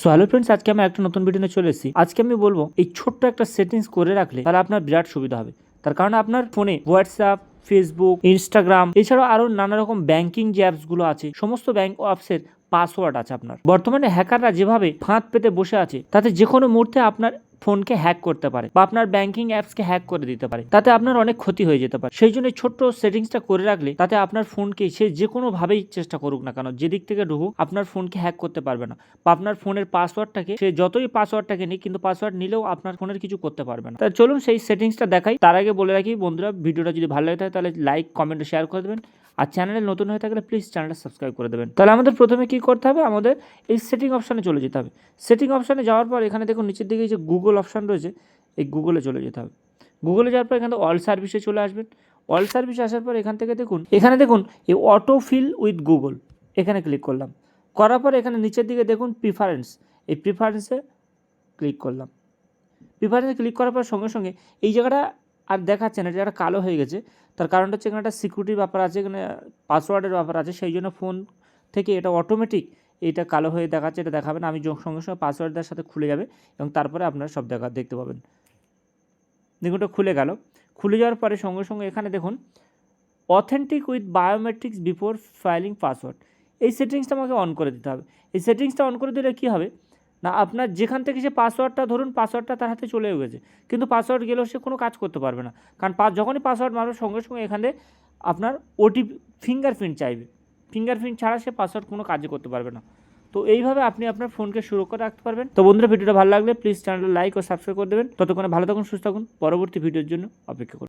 So hello friends আজকে আমি একটা নতুন ভিডিও চলে এসেছি। আজকে আমি বলব, এই ছোট্ট একটা সেটিংস করে রাখলে তাহলে আপনার বিরাট সুবিধা হবে। তার কারণে আপনার ফোনে হোয়াটসঅ্যাপ ফেসবুক ইনস্টাগ্রাম এছাড়াও আরও নানা রকম ব্যাংকিং যে অ্যাপসগুলো আছে, সমস্ত ব্যাংক অ্যাপসের পাসওয়ার্ড আছে আপনার। বর্তমানে হ্যাকাররা যেভাবে ফাঁদ পেতে বসে আছে, তাতে যে কোনো মুহূর্তে আপনার ফোনকে হ্যাক করতে পারে বা আপনার ব্যাংকিং অ্যাপসকে হ্যাক করে দিতে পারে, তাতে আপনার অনেক ক্ষতি হয়ে যেতে পারে। সেই জন্য ছোট্ট সেটিংসটা করে রাখলে তাতে আপনার ফোনকে সে যে কোনোভাবেই চেষ্টা করুক না কেন, যেদিক থেকে ঢুকুক আপনার ফোনকে হ্যাক করতে পারবে না বা আপনার ফোনের পাসওয়ার্ডটাকে, সে যতই পাসওয়ার্ডটাকে নিক কিন্তু পাসওয়ার্ড নিলেও আপনার ফোনের কিছু করতে পারবে না। তা চলুন সেই সেটিংসটা দেখাই। তার আগে বলে রাখি বন্ধুরা, ভিডিওটা যদি ভালো লাগে তাহলে লাইক, কমেন্ট, শেয়ার করে দেবেন। আর চ্যানেলে নতুন হয়ে থাকলে প্লিজ চ্যানেলটা সাবস্ক্রাইব করে দেবেন। তাহলে আমাদের প্রথমে কি করতে হবে? আমাদের এই সেটিং অপশানে চলে যেতে হবে। সেটিং অপশানে যাওয়ার পর এখানে দেখুন, নিচের দিকে যে গুগল অপশান রয়েছে, এই গুগলে চলে যেতে হবে। গুগলে যাওয়ার পর এখানে অল সার্ভিসে চলে আসবেন। অল সার্ভিসে আসার পর এখান থেকে দেখুন, এখানে দেখুন, এই অটো ফিল উইথ গুগল এখানে ক্লিক করলাম। করার পর এখানে নিচের দিকে দেখুন প্রিফারেন্স এই প্রিফারেন্সে ক্লিক করলাম। প্রিফারেন্সে ক্লিক করার পর সঙ্গে সঙ্গে এই জায়গাটা আর দেখাচ্ছে না, এটা কালো হয়ে গেছে। তার কারণটা হচ্ছে এখানে একটা সিকিউরিটির ব্যাপার আছে, এখানে পাসওয়ার্ডের ব্যাপার আছে, সেই জন্য ফোন থেকে এটা অটোমেটিক এটা কালো হয়ে দেখাচ্ছে, এটা দেখাবেন আমি সঙ্গে সঙ্গে পাসওয়ার্ডের সাথে খুলে যাবে এবং তারপরে আপনারা সব দেখা, দেখতে পাবেন। দেখুন, ওটা খুলে গেল। খুলে যাওয়ার পরে সঙ্গে সঙ্গে এখানে দেখুন authentic with biometrics before filing password এই সেটিংসটা আমাকে অন করে দিতে হবে। এই সেটিংসটা অন করে দিলে কী হবে? না, আপনার যেখান থেকে সে পাসওয়ার্ডটা ধরুন পাসওয়ার্ডটা তার হাতে চলেও গেছে, কিন্তু পাসওয়ার্ড গেলেও সে কোনো কাজ করতে পারবে না। কারণ পা, যখনই পাসওয়ার্ড মারবে, সঙ্গে সঙ্গে এখানে আপনার ওটিপি ফিঙ্গারপ্রিন্ট চাইবে। ফিঙ্গারপ্রিন্ট ছাড়া সে পাসওয়ার্ড কোনো কাজই করতে পারবে না। তো এইভাবে আপনি আপনার ফোনকে সুরক্ষা রাখতে পারবেন। তো বন্ধুরা, ভিডিওটা ভালো লাগলে প্লিজ চ্যানেলটা লাইক ও সাবস্ক্রাইব করে দেবেন। ততক্ষণে ভালো থাকুন, সুস্থ থাকুন। পরবর্তী ভিডিওর জন্য অপেক্ষা করুন।